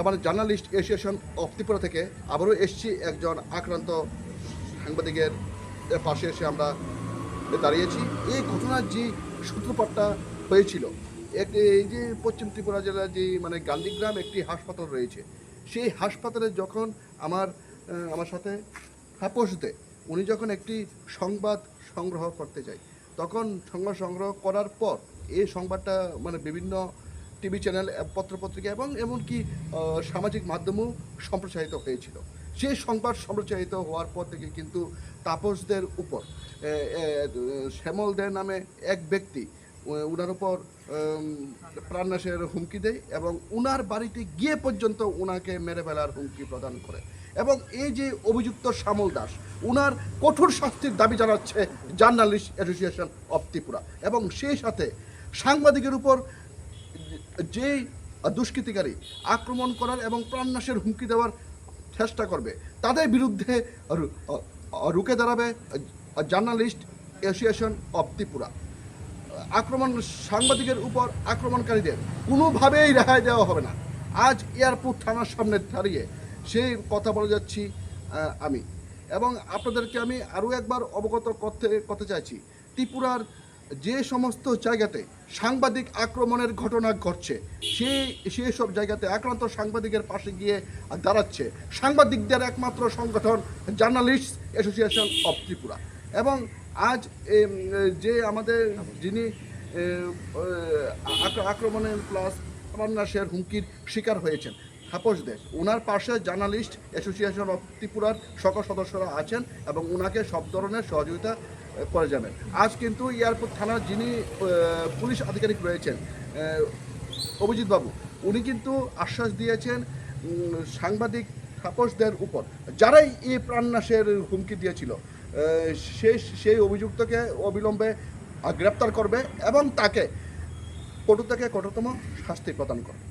আমার journalist association of Tripura থেকে আবারও এসছি একজন আক্রান্ত সাংবাদিকের পাশে এসে আমরা দাঁড়িয়েছি। এই ঘটনার যে সূত্রপাতটা হয়েছিল এক এই যে পশ্চিম ত্রিপুরা জেলার যে মানে গান্ধীগ্রাম একটি হাসপাতাল রয়েছে, সেই হাসপাতালে যখন আমার আমার সাথে তাপস দে উনি যখন একটি সংবাদ সংগ্রহ করতে যায়, তখন সংবাদ সংগ্রহ করার পর এই সংবাদটা মানে বিভিন্ন টিভি চ্যানেল পত্রপত্রিকা এবং এমনকি সামাজিক মাধ্যমেও সম্প্রচারিত হয়েছিল। সেই সংবাদ সম্প্রচারিত হওয়ার পর থেকে কিন্তু তাপসদের উপর শ্যামল দে নামে এক ব্যক্তি উনার উপর প্রাণনাশের হুমকি দেয় এবং উনার বাড়িতে গিয়ে পর্যন্ত ওনাকে মেরে ফেলার হুমকি প্রদান করে। এবং এই যে অভিযুক্ত শ্যামল দাস, উনার কঠোর শাস্তির দাবি জানাচ্ছে জার্নালিস্ট অ্যাসোসিয়েশন অফ ত্রিপুরা এবং সেই সাথে সাংবাদিকের উপর যে দুষ্কৃতিকারী আক্রমণ করার এবং প্রাণনাশের হুমকি দেওয়ার চেষ্টা করবে, তাদের বিরুদ্ধে রু- আ- আ- রুখে দাঁড়াবে জার্নালিস্ট অ্যাসোসিয়েশন অফ ত্রিপুরা আক্রমণ সাংবাদিকের উপর আক্রমণকারীদের কোনোভাবেই রেহাই দেওয়া হবে না। আজ এয়ারপোর্ট থানার সামনে দাঁড়িয়ে সেই কথা বলে যাচ্ছি আমি। এবং আপনাদেরকে আমি আরও একবার অবগত করতে করতে চাইছি, ত্রিপুরার যে সমস্ত জায়গাতে সাংবাদিক আক্রমণের ঘটনা ঘটছে সেই সেই সব জায়গাতে আক্রান্ত সাংবাদিকের পাশে গিয়ে দাঁড়াচ্ছে। সাংবাদিকদের একমাত্র সংগঠন জার্নালিস্ট অ্যাসোসিয়েশন অফ ত্রিপুরা। এবং আজ যে আমাদের যিনি আক্রমণের প্লাস প্রাণনাশের হুমকির শিকার হয়েছেন তাপস দেশ। ওনার পাশে জার্নালিস্ট অ্যাসোসিয়েশন অফ ত্রিপুরার সকল সদস্যরা আছেন এবং ওনাকে সব ধরনের সহযোগিতা করে যাবেন। আজ কিন্তু এয়ারপোর্ট থানার যিনি পুলিশ আধিকারিক রয়েছেন এ, অভিজিৎ বাবু উনি কিন্তু আশ্বাস দিয়েছেন সাংবাদিক তাপসদের উপর। যারাই এই প্রাণনাশের হুমকি দিয়েছিল সেই সেই অভিযুক্তকে অবিলম্বে গ্রেপ্তার করবে এবং তাকে কটু থেকে কঠোরতম শাস্তি প্রদান করবে।